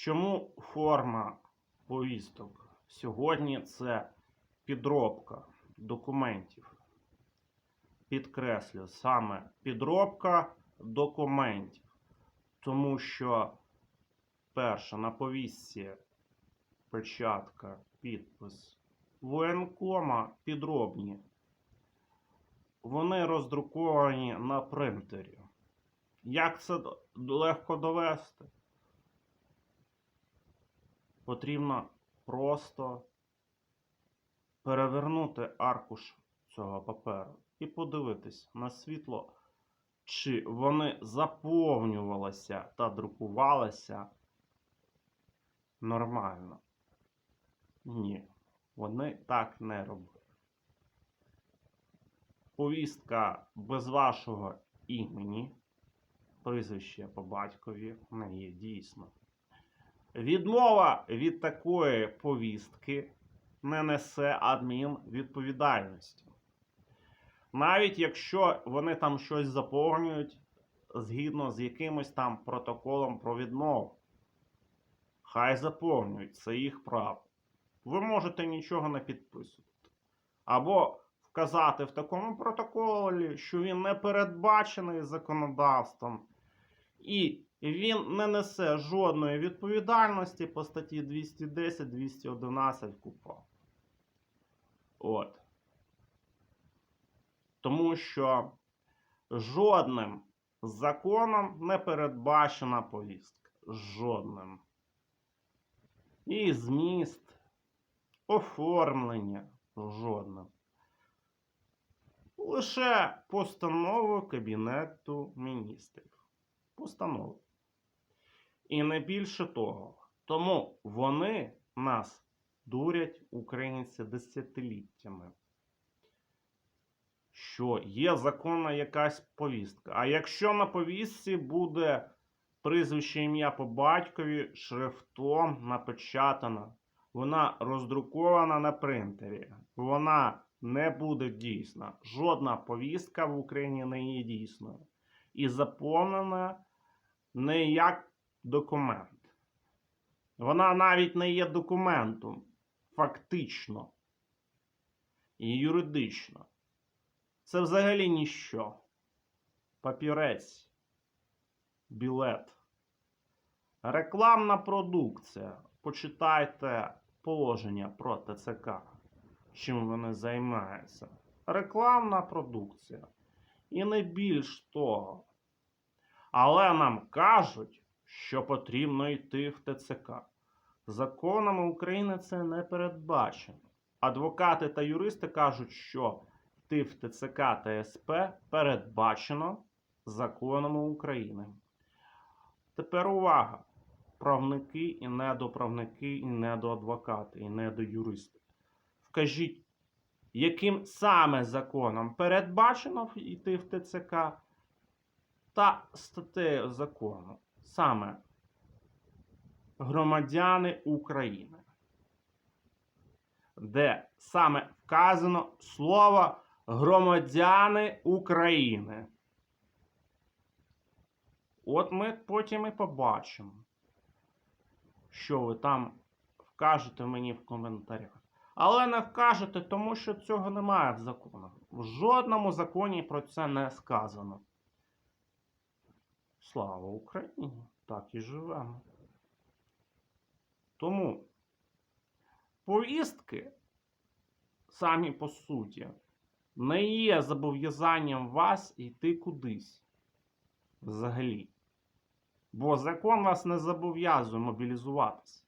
Чому форма повісток? Сьогодні це підробка документів. Підкреслю, саме підробка документів. Тому що перше на повістці печатка, підпис воєнкома підробні. Вони роздруковані на принтері. Як це легко довести? Потрібно просто перевернути аркуш цього паперу і подивитись на світло, чи вони заповнювалися та друкувалися нормально. Ні, вони так не робили. Повістка без вашого імені, прізвище по батькові не є дійсно. Відмова від такої повістки не несе адмінвідповідальності. Навіть якщо вони там щось заповнюють згідно з якимось там протоколом про відмову. Хай заповнюють, це їх право. Ви можете нічого не підписувати. Або вказати в такому протоколі, що він не передбачений законодавством, і він не несе жодної відповідальності по статті 210-211 КУПА. От. Тому що жодним законом не передбачена повістка. Жодним. І зміст, оформлення жодним. Лише постанову Кабінету міністрів. Постанову. І не більше того. Тому вони нас дурять, українці, десятиліттями. Що є законна якась повістка. А якщо на повістці буде прізвище ім'я по батькові шрифтом напечатано, вона роздрукована на принтері, вона не буде дійсна. Жодна повістка в Україні не є дійсною. І заповнена не як документ. Вона навіть не є документом фактично і юридично. Це взагалі ніщо. Папірець, білет. Рекламна продукція. Почитайте положення про ТЦК. Чим вони займаються. Рекламна продукція. І не більш того. Але нам кажуть, що потрібно йти в ТЦК. Законами України це не передбачено. Адвокати та юристи кажуть, що йти в ТЦК та СП передбачено законами України. Тепер увага! Правники і недоправники, і недоадвокати, і недоюристи. Вкажіть, яким саме законом передбачено йти в ТЦК та статтею закону саме громадяни України, де саме вказано слово громадяни України. От ми потім і побачимо, що ви там вкажете мені в коментарях. Але не вкажете, тому що цього немає в законах. В жодному законі про це не сказано. Слава Україні! Так і живемо. Тому повістки самі по суті не є зобов'язанням вас йти кудись взагалі. Бо закон вас не зобов'язує мобілізуватися.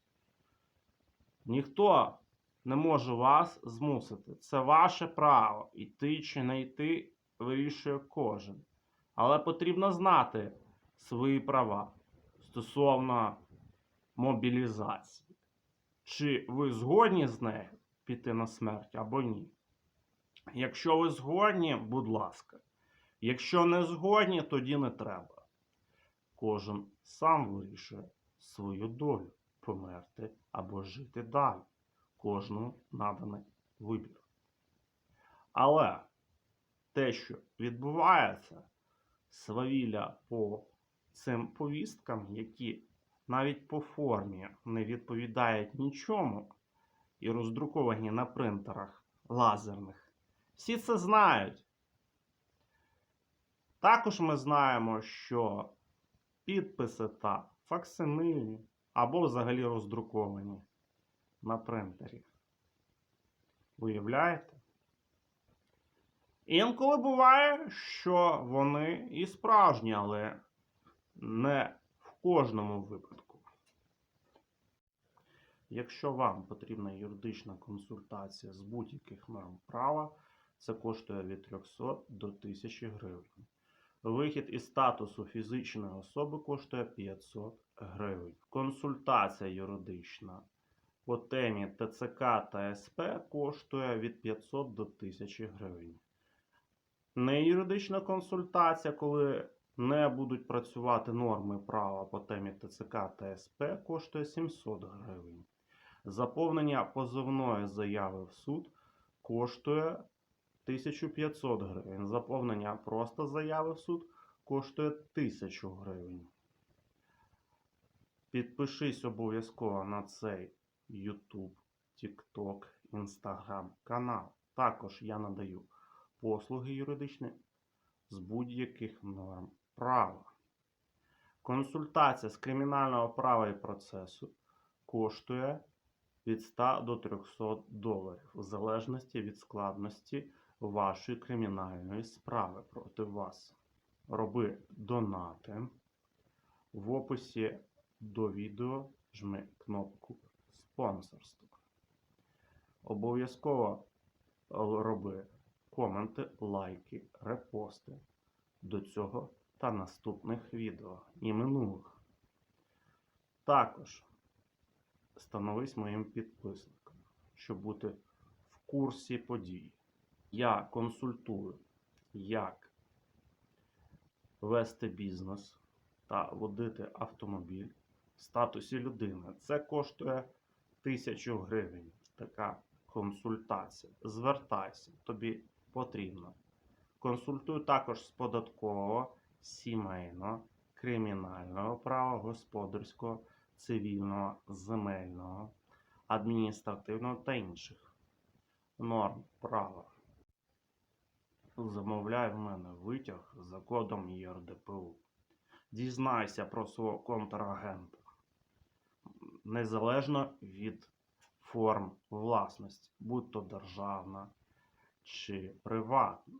Ніхто не може вас змусити. Це ваше право. Йти чи не йти вирішує кожен. Але потрібно знати свої права стосовно мобілізації. Чи ви згодні з нею піти на смерть або ні? Якщо ви згодні, будь ласка. Якщо не згодні, тоді не треба. Кожен сам вирішує свою долю померти або жити далі. Кожному наданий вибір. Але те, що відбувається, свавілля по цим повісткам, які навіть по формі не відповідають нічому і роздруковані на принтерах лазерних. Всі це знають. Також ми знаємо, що підписи та факсимильні або взагалі роздруковані на принтері. Уявляєте? Інколи буває, що вони і справжні, але не в кожному випадку. Якщо вам потрібна юридична консультація з будь-яких норм права, це коштує від 300 до 1000 гривень. Вихід із статусу фізичної особи коштує 500 гривень. Консультація юридична по темі ТЦК та СП коштує від 500 до 1000 гривень. Не юридична консультація, коли не будуть працювати норми права по темі ТЦК та СП, коштує 700 гривень. Заповнення позовної заяви в суд коштує 1500 гривень. Заповнення просто заяви в суд коштує 1000 гривень. Підпишись обов'язково на цей YouTube, TikTok, Instagram канал. Також я надаю послуги юридичні з будь-яких норм права. Консультація з кримінального права і процесу коштує від 100 до 300 доларів, в залежності від складності вашої кримінальної справи проти вас. Роби донати. В описі до відео жми кнопку спонсорство. Обов'язково роби коменти, лайки, репости до цього та наступних відео і минулих. Також становись моїм підписником, щоб бути в курсі подій. Я консультую, як вести бізнес та водити автомобіль в статусі людини. Це коштує 1000 гривень. Така консультація. Звертайся, тобі потрібно. Консультую також з податкового, сімейного, кримінального права, господарського, цивільного, земельного, адміністративного та інших норм права. Замовляй в мене витяг за кодом ЄРДПУ. Дізнайся про свого контрагента. Незалежно від форм власності, будь то державна чи приватна.